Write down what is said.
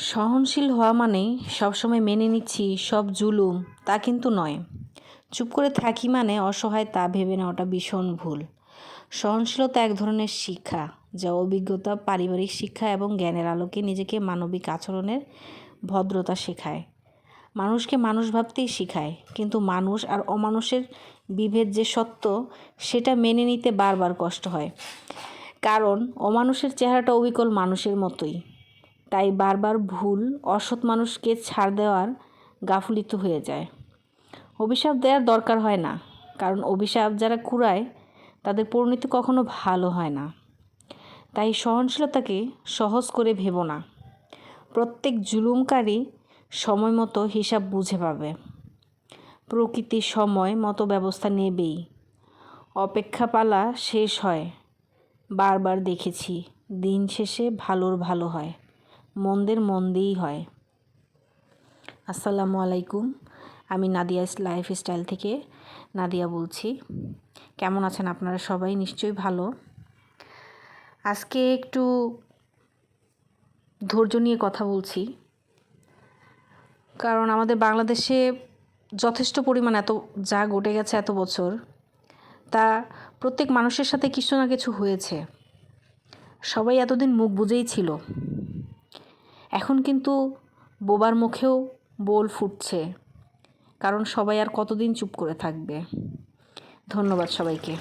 সহনশীল হওয়া মানেই সবসময় মেনে নিচ্ছি সব জুলুম, তা কিন্তু নয়। চুপ করে থাকি মানে অসহায় তা ভেবে নেওয়াটা ভীষণ ভুল। সহনশীলতা এক ধরনের শিক্ষা, যা অভিজ্ঞতা, পারিবারিক শিক্ষা এবং জ্ঞানের আলোকে নিজেকে মানবিক আচরণের ভদ্রতা শেখায়। মানুষকে মানুষ ভাবতেই শেখায়, কিন্তু মানুষ আর অমানুষের বিভেদ যে সত্য, সেটা মেনে নিতে বারবার কষ্ট হয়। কারণ, অমানুষের চেহারাটা অবিকল মানুষের মতোই। তাই বারবার ভুল, অসৎ মানুষকে ছাড় দেওয়ার গাফলিত হয়ে যায়। অভিশাপ দেওয়ার দরকার হয় না, কারণ অভিশাপ যারা কুড়ায়, তাদের পরিণতি কখনো ভালো হয় না। তাই সহনশীলতাকে সহজ করে ভেব না। প্রত্যেক জুলুমকারী সময় মতো হিসাব বুঝে পাবে। প্রকৃতির সময় মতো ব্যবস্থা নেবেই। অপেক্ষা পালা শেষ হয়, বারবার দেখেছি, দিন শেষে ভালোর ভালো হয়। মন্দের মন্দেই হয়। আসসালামু আলাইকুম। আমি নাদিয়া লাইফ স্টাইল থেকে নাদিয়া বলছি। কেমন আছেন আপনারা সবাই? নিশ্চয়ই ভালো। আজকে একটু ধৈর্য নিয়ে কথা বলছি। কারণ আমাদের বাংলাদেশে যথেষ্ট পরিমাণ এত, যা ঘটে গেছে এত বছর, তা প্রত্যেক মানুষের সাথে কিছু না কিছু হয়েছে। সবাই এতদিন মুখ বুঝেই ছিল। এখন কিন্তু বোবার মুখেও বোল ফুটছে। কারণ সবাই আর কতদিন চুপ করে থাকবে? ধন্যবাদ সবাইকে।